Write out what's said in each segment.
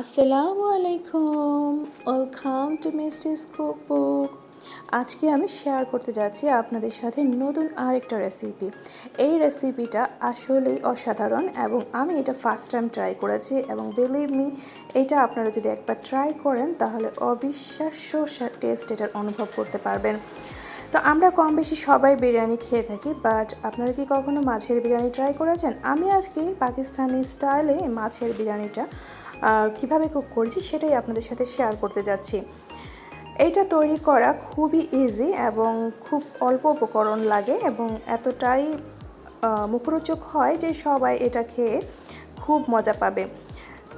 আসসালামু আলাইকুম। Welcome to মিস্টিস cookbook আজকে আমি শেয়ার করতে যাচ্ছি আপনাদের সাথে নতুন আরেকটা রেসিপি এই রেসিপিটা আসলেই অসাধারণ এবং আমি এটা ফার্স্ট টাইম ট্রাই করেছি এবং বিলিভ মি এটা আপনারা যদি একবার ট্রাই করেন, তাহলে অবিশ্বাস্য টেস্ট এটার অনুভব করতে পারবেন। তো আমরা কম বেশি সবাই বিরিয়ানি খেয়ে থাকি বাট আপনারা কি কখনো মাছের বিরিয়ানি ট্রাই করেছেন? আমি আজকে পাকিস্তানি স্টাইলে মাছের বিরিয়ানিটা কীভাবে কুক করেছি সেটাই আপনাদের সাথে শেয়ার করতে যাচ্ছি। এইটা তৈরি করা খুবই ইজি এবং খুব অল্প উপকরণ লাগে এবং এতটাই মুখরোচক হয় যে সবাই এটা খেয়ে খুব মজা পাবে।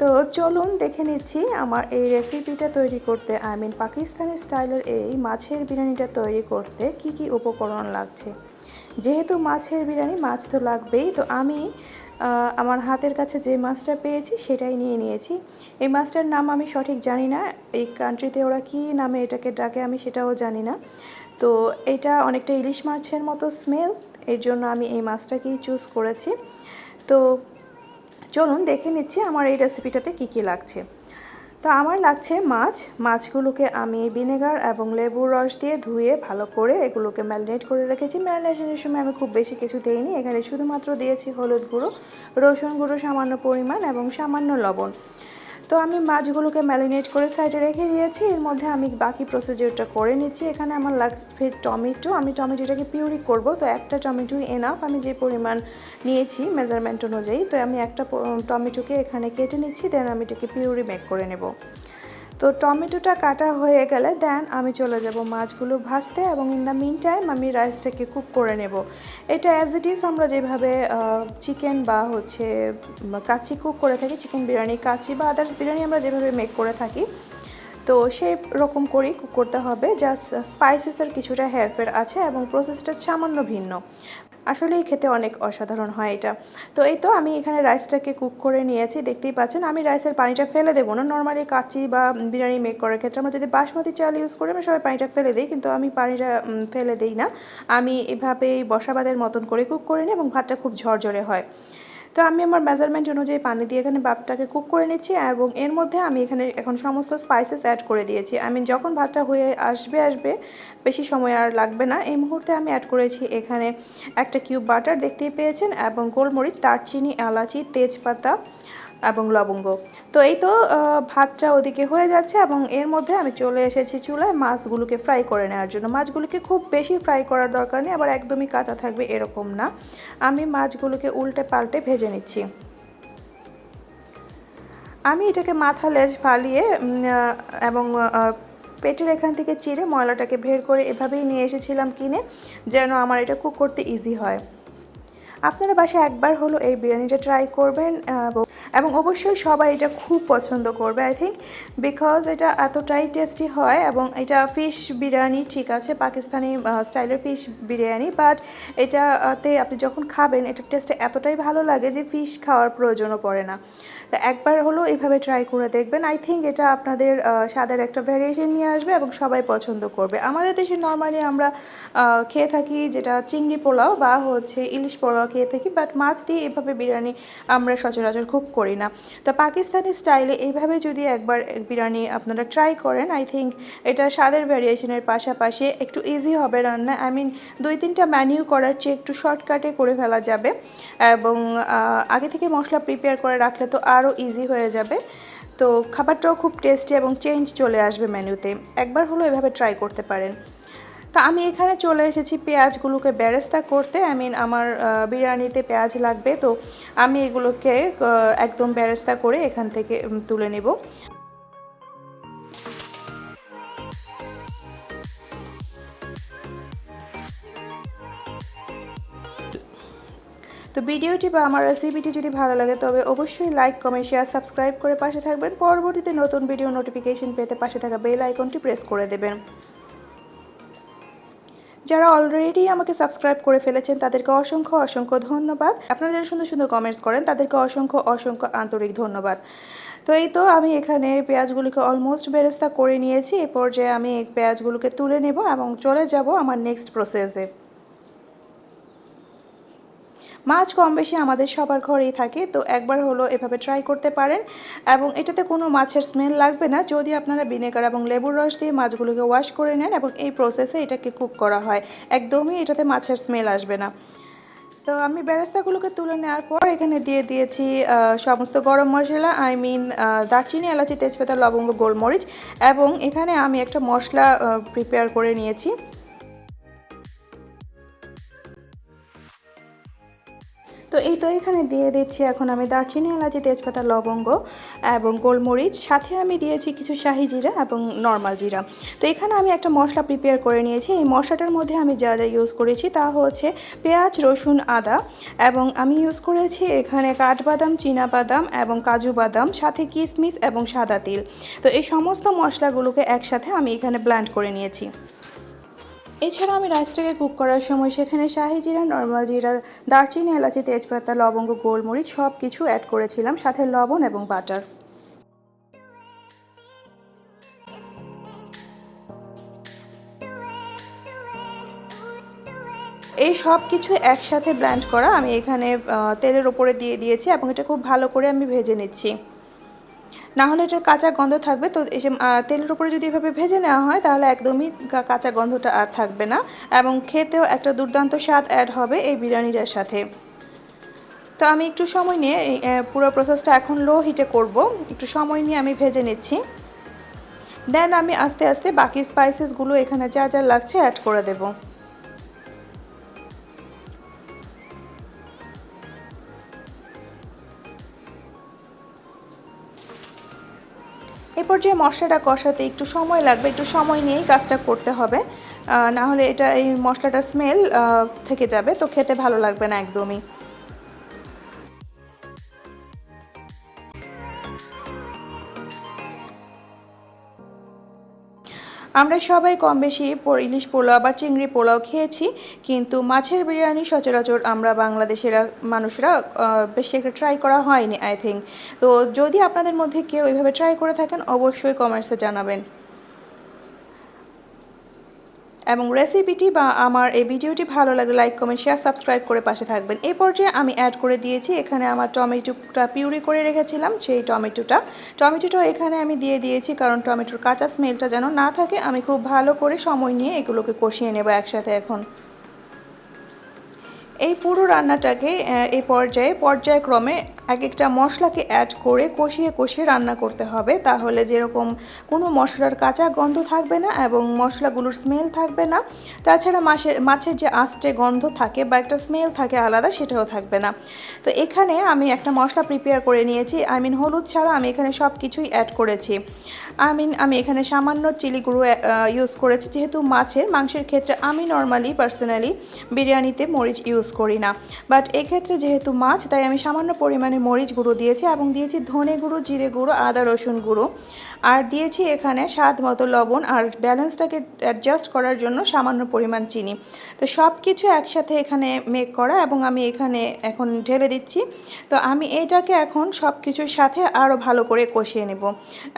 তো চলুন দেখে নিচ্ছি আমার এই রেসিপিটা তৈরি করতে। আই মিন পাকিস্তানি স্টাইলের এই মাছের বিরিয়ানিটা তৈরি করতে কি কি উপকরণ লাগছে। যেহেতু মাছের বিরিয়ানি মাছ তো লাগবেই, তো আমি আমার হাতের কাছে যে মাছটা পেয়েছি সেটাই নিয়ে নিয়েছি। এই মাছটার নাম আমি সঠিক জানি না। এই কান্ট্রিতে ওরা কি নামে এটাকে ডাকে আমি সেটাও জানি না। তো এটা অনেকটা ইলিশ মাছের মতো স্মেল এর জন্য আমি এই মাছটাকেই চুজ করেছি। তো চলুন দেখে নিচ্ছি আমার এই রেসিপিটাতে কি কি লাগছে। তো আমার লাগছে মাছ। মাছগুলোকে আমি ভিনেগার এবং লেবুর রস দিয়ে ধুয়ে ভালো করে এগুলোকে ম্যারিনেট করে রেখেছি। ম্যারিনেশনের সময় আমি খুব বেশি কিছু দিইনি। এখানে শুধুমাত্র দিয়েছি হলুদ গুঁড়ো, রসুন গুঁড়ো সামান্য পরিমাণ এবং সামান্য লবণ। তো আমি মাছগুলোকে ম্যারিনেট করে সাইডে রেখে দিয়েছি। এর মধ্যে আমি বাকি প্রসিজিওরটা করে নিচ্ছি। এখানে আমার লাগবে টমেটো। আমি টমেটোটাকে পিউরি করব। তো একটা টমেটো এনাফ আমি যে পরিমাণ নিয়েছি মেজারমেন্ট অনুযায়ী, তো আমি একটা টমেটোকে এখানে কেটে নিচ্ছি। দেন আমি এটাকে পিউরি মেক করে নেব। তো টমেটোটা কাটা হয়ে গেলে দেন আমি চলে যাব মাছগুলো ভাজতে এবং ইন দ্য মিন টাইম আমি রাইসটাকে কুক করে নেব। এটা অ্যাজ ইট ইজ আমরা যেভাবে চিকেন বা হচ্ছে কাচি কুক করে থাকি চিকেন বিরিয়ানি কাচি বা আদার্স বিরিয়ানি আমরা যেভাবে মেক করে থাকি তো সেই রকম করেই কুক করতে হবে। জাস্ট স্পাইসেসের কিছুটা হেরফের আছে এবং প্রসেসটা সামান্য ভিন্ন। আসলেই খেতে অনেক অসাধারণ হয় এটা। তো এই তো আমি এখানে রাইসটাকে কুক করে নিয়েছি। দেখতেই পাচ্ছেন, আমি রাইসের পানিটা ফেলে দেবো না। নর্মালি কাচি বা বিরিয়ানি মেক করার ক্ষেত্রে আমরা যদি বাসমতি চাল ইউজ করি আমরা সবাই পানিটা ফেলে দিই। কিন্তু আমি পানিটা ফেলে দিই না। আমি এভাবেই বসাবাদের মতন করে কুক করে নিই এবং ভাতটা খুব ঝরঝরে হয়। তো আমি আমার মেজারমেন্ট অনুযায়ী পানি দিয়ে এখানে ভাতটাকে কুক করে নিচ্ছি এবং এর মধ্যে আমি এখানে এখন সমস্ত স্পাইসেস অ্যাড করে দিয়েছি। আমি যখন ভাতটা হয়ে আসবে আসবে, বেশি সময় আর লাগবে না। এই মুহূর্তে আমি অ্যাড করেছি এখানে একটা কিউব বাটার দেখতেই পেয়েছেন, এবং গোলমরিচ, দারচিনি, এলাচি, তেজপাতা এবং লবঙ্গ। তো এই তো ভাতটা ওদিকে হয়ে যাচ্ছে এবং এর মধ্যে আমি চলে এসেছি চুলায় মাছগুলোকে ফ্রাই করে নেওয়ার জন্য। মাছগুলোকে খুব বেশি ফ্রাই করার দরকার নেই, আবার একদমই কাঁচা থাকবে এরকম না। আমি মাছগুলোকে উল্টে পাল্টে ভেজে নিচ্ছি। আমি এটাকে মাথা লেজ ফালিয়ে এবং পেটের এখান থেকে চিড়ে ময়লাটাকে বের করে এভাবেই নিয়ে এসেছিলাম কিনে, যেন আমার এটা কুক করতে ইজি হয়। আপনারা বাসায় একবার হলো এই বিরিয়ানিটা ট্রাই করবেন, এবং অবশ্যই সবাই এটা খুব পছন্দ করবে আই থিঙ্ক বিকজ এটা এতটাই টেস্টি হয়, এবং এটা ফিশ বিরিয়ানি, ঠিক আছে, পাকিস্তানি স্টাইলের ফিশ বিরিয়ানি বাট এটাতে আপনি যখন খাবেন এটার টেস্টে এতটাই ভালো লাগে যে ফিশ খাওয়ার প্রয়োজনও পড়ে না। একবার হলো এইভাবে ট্রাই করে দেখবেন আই থিঙ্ক এটা আপনাদের স্বাদের একটা ভ্যারিয়েশন নিয়ে আসবে, এবং সবাই পছন্দ করবে। আমাদের দেশে নর্মালি আমরা খেয়ে থাকি যেটা চিংড়ি পোলাও বা হচ্ছে ইলিশ পোলাও খেয়ে থাকি বাট মাছ দিয়ে এভাবে বিরিয়ানি আমরা সচরাচর খুব করি না। তো পাকিস্তানি স্টাইলে এইভাবে যদি একবার বিরিয়ানি আপনারা ট্রাই করেন আই থিঙ্ক এটা স্বাদের ভ্যারিয়েশনের পাশাপাশি একটু ইজি হবে রান্না। আই মিন দুই তিনটা ম্যানিউ করার চেয়ে একটু শর্টকাটে করে ফেলা যাবে। এবং আগে থেকে মশলা প্রিপেয়ার করে রাখলে তো আরও ইজি হয়ে যাবে। তো খাবারটাও খুব টেস্টি এবং চেঞ্জ চলে আসবে মেনুতে একবার হলো এভাবে ট্রাই করতে পারেন। তা আমি এখানে চলে এসেছি পেঁয়াজগুলোকে বেরেস্তা করতে। আই মিন আমার বিরিয়ানিতে পেঁয়াজ লাগবে। তো আমি এগুলোকে একদম বেরেস্তা করে এখান থেকে তুলে নেব। তো ভিডিওটি বা আমার রেসিপিটি যদি ভালো লাগে, তবে অবশ্যই লাইক কমেন্ট শেয়ার সাবস্ক্রাইব করে পাশে থাকবেন। পরবর্তীতে নতুন ভিডিও নোটিফিকেশন পেতে পাশে থাকা বেল আইকনটি প্রেস করে দেবেন। যারা অলরেডি আমাকে সাবস্ক্রাইব করে ফেলেছেন, তাদেরকে অসংখ্য অসংখ্য ধন্যবাদ। আপনারা যারা সুন্দর সুন্দর কমেন্টস করেন, তাদেরকে অসংখ্য অসংখ্য আন্তরিক ধন্যবাদ। তো এই তো আমি এখানে পেঁয়াজগুলোকে অলমোস্ট বেরেস্তা করে নিয়েছি। এ পর্যায়ে আমি এই পেঁয়াজগুলোকে তুলে নেব এবং চলে যাব আমার নেক্সট প্রসেসে মাছ কম বেশি আমাদের সবার ঘরেই থাকে, তো একবার হলো এভাবে ট্রাই করতে পারেন। এবং এটাতে কোনো মাছের স্মেল লাগবে না, যদি আপনারা ভিনেগার এবং লেবুর রস দিয়ে মাছগুলোকে ওয়াশ করে নেন এবং এই প্রসেসে এটাকে কুক করা হয়। একদমই এটাতে মাছের স্মেল আসবে না। তো আমি বেরেস্তাগুলোকে তুলে নেওয়ার পর এখানে দিয়ে দিয়েছি সমস্ত গরম মশলা আই মিন দারচিনি, এলাচি, তেজপাতা, লবঙ্গ, গোলমরিচ এবং এখানে আমি একটা মশলা প্রিপেয়ার করে নিয়েছি। তো এই তো এখানে দিয়ে দিচ্ছি এখন আমি দারচিনি, এলাচি, তেজপাতা, লবঙ্গ এবং গোলমরিচ। সাথে আমি দিয়েছি কিছু শাহি জিরা এবং নর্মাল জিরা। তো এখানে আমি একটা মশলা প্রিপেয়ার করে নিয়েছি। এই মশলাটার মধ্যে আমি যা যা ইউজ করেছি তা হচ্ছে পেঁয়াজ, রসুন, আদা এবং আমি ইউজ করেছি এখানে কাঠবাদাম বাদাম এবং কাজু বাদাম, সাথে কিশমিশ এবং সাদা তিল। তো এই সমস্ত মশলাগুলোকে একসাথে আমি এখানে ব্ল্যান্ড করে নিয়েছি। এছাড়া আমি রাইসটাকে কুক করার সময় সেখানে শাহি জিরা নর্মাল জিরা, দারচিনি, এলাচি, তেজপাতা, লবঙ্গ, গোলমরিচ সব কিছু অ্যাড করেছিলাম, সাথে লবণ এবং বাটার এই সব কিছু একসাথে ব্ল্যান্ড করা আমি এখানে তেলের ওপরে দিয়ে দিয়েছি এবং এটা খুব ভালো করে আমি ভেজে নিচ্ছি। না হলে এটার কাঁচা গন্ধ থাকবে। তো তেলের উপরে যদি এভাবে ভেজে নেওয়া হয়, তাহলে একদমই কাঁচা গন্ধটা আর থাকবে না এবং খেতেও একটা দুর্দান্ত স্বাদ অ্যাড হবে এই বিরিয়ানিটার সাথে। তো আমি একটু সময় নিয়ে, এই পুরো প্রসেসটা এখন লো হিটে করব। একটু সময় নিয়ে আমি ভেজে নিচ্ছি। দেন আমি আস্তে আস্তে বাকি স্পাইসেসগুলো এখানে যা যা লাগছে অ্যাড করে দেবো। পর্যায়ে মশলাটা কষাতে একটু সময় লাগবে, একটু সময় নিয়েই কাজটা করতে হবে। না হলে এটা এই মশলাটা স্মেল থেকে যাবে, তো খেতে ভালো লাগবে না একদমই। আমরা সবাই কম বেশি ইলিশ পোলাও বা চিংড়ি পোলাও খেয়েছি, কিন্তু মাছের বিরিয়ানি সচরাচর আমরা বাংলাদেশের, মানুষরা বেশি একটা ট্রাই করা হয়নি আই থিঙ্ক তো যদি আপনাদের মধ্যে কেউ এইভাবে ট্রাই করে থাকেন, অবশ্যই কমেন্টসে জানাবেন। এবং রেসিপিটি বা আমার এই ভিডিওটি ভালো লাগে লাইক কমেন্ট শেয়ার সাবস্ক্রাইব করে পাশে থাকবেন। এই পর্যায়ে আমি অ্যাড করে দিয়েছি, এখানে আমার টমেটোটা পিউরি করে রেখেছিলাম, সেই টমেটোটা। টমেটোটা এখানে আমি দিয়ে দিয়েছি কারণ টমেটোর কাঁচা স্মেলটা যেন না থাকে, আমি খুব ভালো করে সময় নিয়ে এগুলোকে কষিয়ে নেব একসাথে এখন। এই পুরো রান্নাটাকে এই পর্যায়ে, পর্যায়ক্রমে এক একটা মশলাকে অ্যাড করে কষিয়ে কষিয়ে রান্না করতে হবে। তাহলে যেরকম কোনো মশলার কাঁচা গন্ধ থাকবে না এবং মশলাগুলোর স্মেল থাকবে না। তাছাড়া মাছের মাছের যে আস্টে গন্ধ থাকে বা একটা স্মেল থাকে আলাদা, সেটাও থাকবে না। তো এখানে আমি একটা মশলা প্রিপেয়ার করে নিয়েছি। আই মিন হলুদ ছাড়া আমি এখানে সব কিছুই অ্যাড করেছি। আই মিন আমি এখানে সামান্য চিলি গুঁড়ো ইউজ করেছি। যেহেতু মাছের, মাংসের ক্ষেত্রে আমি নর্মালি পার্সোনালি বিরিয়ানিতে মরিচ ইউজ করি না। বাট এক্ষেত্রে যেহেতু মাছ, তাই আমি সামান্য পরিমাণে মরিচ গুঁড়ো দিয়েছি এবং দিয়েছি ধনে গুঁড়ো, জিরে গুঁড়ো, আদা, রসুন গুঁড়ো। আর দিয়েছি এখানে স্বাদ মতো লবণ আর ব্যালেন্সটাকে অ্যাডজাস্ট করার জন্য সামান্য পরিমাণ চিনি। তো সব কিছু একসাথে এখানে মেক করা এবং আমি এখানে এখন ঢেলে দিচ্ছি। তো আমি এটাকে এখন সব কিছুর সাথে আরও ভালো করে কষিয়ে নেব।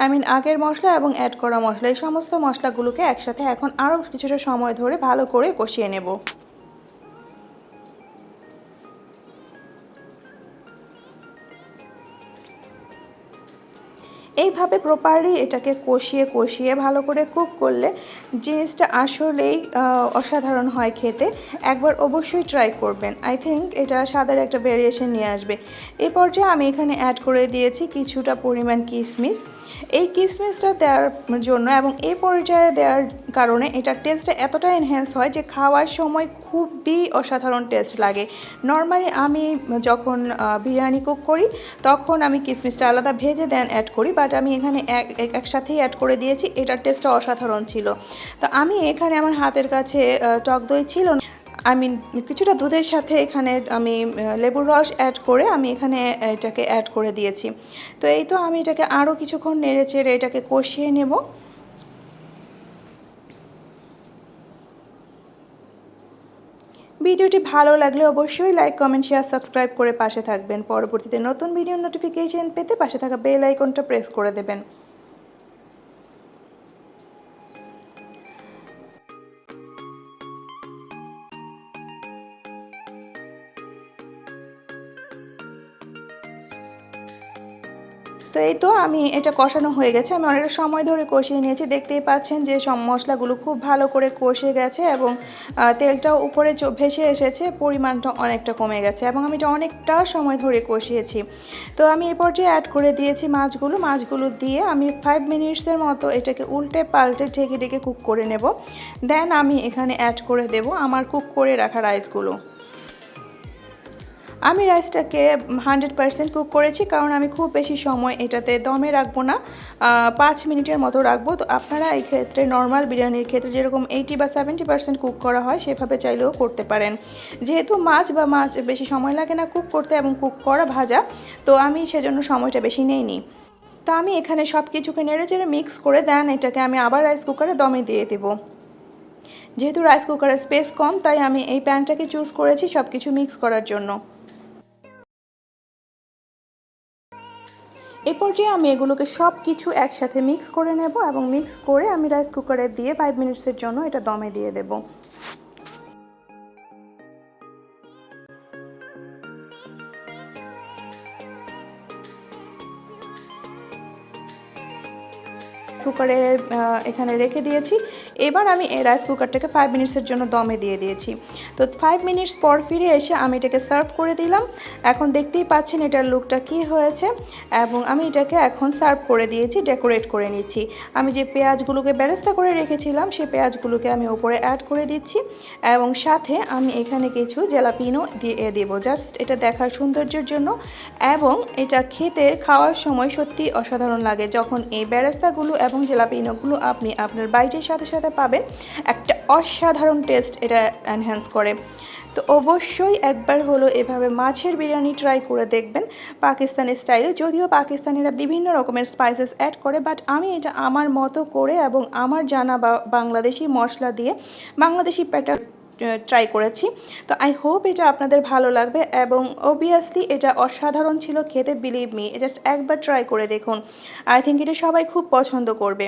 আই মিন আগের মশলা এবং অ্যাড করা মশলা, এই সমস্ত মশলাগুলোকে একসাথে এখন আরও কিছুটা সময় ধরে ভালো করে কষিয়ে নেব। এইভাবে প্রপারলি এটাকে কষিয়ে কষিয়ে ভালো করে কুক করলে জিনিসটা আসলেই অসাধারণ হয় খেতে। একবার অবশ্যই ট্রাই করবেন। আই থিঙ্ক এটা স্বাদের একটা ভেরিয়েশন নিয়ে আসবে। এরপর পর্যায়ে আমি এখানে অ্যাড করে দিয়েছি কিছুটা পরিমাণ কিশমিশ এই কিসমিসটা দেওয়ার জন্য এবং এই পর্যায়ে দেওয়ার কারণে এটার টেস্টটা এতটা এনহ্যান্স হয় যে খাওয়ার সময় খুবই অসাধারণ টেস্ট লাগে। নর্মালি আমি যখন বিরিয়ানি কুক করি, তখন আমি কিসমিসটা আলাদা ভেজে দেন অ্যাড করি বাট আমি এখানে এক একসাথেই অ্যাড করে দিয়েছি, এটার টেস্টটা অসাধারণ ছিল। তো আমি এখানে আমার হাতের কাছে টক দই ছিল আমি কিছুটা দুধের সাথে এখানে আমি লেবুর রস অ্যাড করে আমি এখানে এটাকে অ্যাড করে দিয়েছি। তো এই তো আমি এটাকে আরও কিছুক্ষণ নেড়ে চেড়ে এটাকে কষিয়ে নেব। ভিডিওটি ভালো লাগলে অবশ্যই লাইক কমেন্ট শেয়ার সাবস্ক্রাইব করে পাশে থাকবেন। পরবর্তীতে নতুন ভিডিও নোটিফিকেশন পেতে পাশে থাকা বেল আইকনটা প্রেস করে দেবেন। তো এই তো আমি এটা কষানো হয়ে গেছে। আমি অনেকটা সময় ধরে কষিয়ে নিয়েছি। দেখতেই পাচ্ছেন যে সব মশলাগুলো খুব ভালো করে কষে গেছে এবং তেলটাও উপরে ভেসে এসেছে। পরিমাণটা অনেকটা কমে গেছে এবং আমি এটা অনেকটা সময় ধরে কষিয়েছি। তো আমি এই পর্যায়ে অ্যাড করে দিয়েছি মাছগুলো। মাছগুলো দিয়ে আমি ফাইভ মিনিটসের মতো এটাকে উল্টে পাল্টে ঢেকে ঢেকে কুক করে নেব। দেন আমি এখানে অ্যাড করে দেব আমার কুক করে রাখা রাইসগুলো আমি রাইসটাকে হান্ড্রেড পারসেন্ট কুক করেছি, কারণ আমি খুব বেশি সময় এটাতে দমে রাখব না। পাঁচ মিনিটের মতো রাখব। তো আপনারা এই ক্ষেত্রে নর্মাল বিরিয়ানির ক্ষেত্রে যেরকম এইটি বা সেভেন্টি পার্সেন্ট কুক করা হয়, সেভাবে চাইলেও করতে পারেন। যেহেতু মাছ বা মাছ বেশি সময় লাগে না কুক করতে এবং কুক করা ভাজা, তো আমি সেজন্য সময়টা বেশি নেইনি। তো আমি এখানে সব কিছুকে নেড়ে চেড়ে মিক্স করে দেন, এটাকে আমি আবার রাইস কুকারে দমে দিয়ে দেবো। যেহেতু রাইস কুকারের স্পেস কম, তাই আমি এই প্যানটাকে চুজ করেছি সব কিছু মিক্স করার জন্য। এই পর্যায়ে আমি এগুলোকে সব কিছু একসাথে মিক্স করে নেব এবং মিক্স করে আমি রাইস কুকারে দিয়ে ফাইভ মিনিটসের জন্য এটা দমে দিয়ে দেবো। কুকারে এখানে রেখে দিয়েছি। এবার আমি এই রাইস কুকারটাকে ফাইভ মিনিটসের জন্য দমে দিয়ে দিয়েছি। তো ফাইভ মিনিটস পর ফিরে এসে আমি এটাকে সার্ভ করে দিলাম। এখন দেখতেই পাচ্ছেন এটার লুকটা কি হয়েছে এবং আমি এটাকে এখন সার্ভ করে দিয়েছি ডেকোরেট করে নিচ্ছি। আমি যে পেঁয়াজগুলোকে বেরেস্তা করে রেখেছিলাম সেই পেঁয়াজগুলোকে আমি ওপরে অ্যাড করে দিচ্ছি এবং সাথে আমি এখানে কিছু জেলাপিনো দিয়ে দেবো। জাস্ট এটা দেখার সৌন্দর্যের জন্য এবং এটা খেতে, খাওয়ার সময় সত্যি অসাধারণ লাগে। যখন এই বেরেস্তাগুলো এবং জেলাপিনোগুলো আপনি আপনার বাইটের সাথে সাথে পাবেন। একটা অসাধারণ টেস্ট এটা এনহ্যান্স করে। তো অবশ্যই একবার হলো এভাবে মাছের বিরিয়ানি ট্রাই করে দেখবেন পাকিস্তানি স্টাইলে যদিও পাকিস্তানিরা বিভিন্ন রকমের স্পাইসেস অ্যাড করে বাট আমি এটা আমার মতো করে এবং আমার জানা বাংলাদেশি মশলা দিয়ে বাংলাদেশি প্যাটার ট্রাই করেছি। তো আই হোপ এটা আপনাদের ভালো লাগবে এবং অবভিয়াসলি এটা অসাধারণ ছিল খেতে বিলিভ মি জাস্ট একবার ট্রাই করে দেখুন। আই থিঙ্ক এটা সবাই খুব পছন্দ করবে।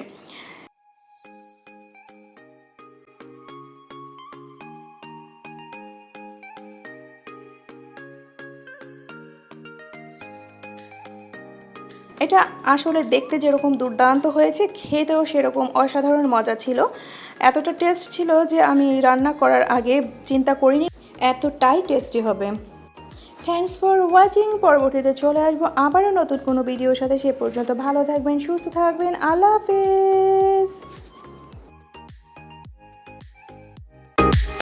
এটা আসলে দেখতে যেরকম দুর্দান্ত হয়েছে, খেতেও সেরকম অসাধারণ মজা ছিল। এতটা টেস্ট ছিল যে আমি রান্না করার আগে চিন্তা করিনি এতটাই টেস্টি হবে। থ্যাংকস ফর ওয়াচিং পরবর্তীতে চলে আসব আবারও নতুন কোনো ভিডিওর সাথে। সে পর্যন্ত ভালো থাকবেন, সুস্থ থাকবেন। আল্লাহ হাফেজ।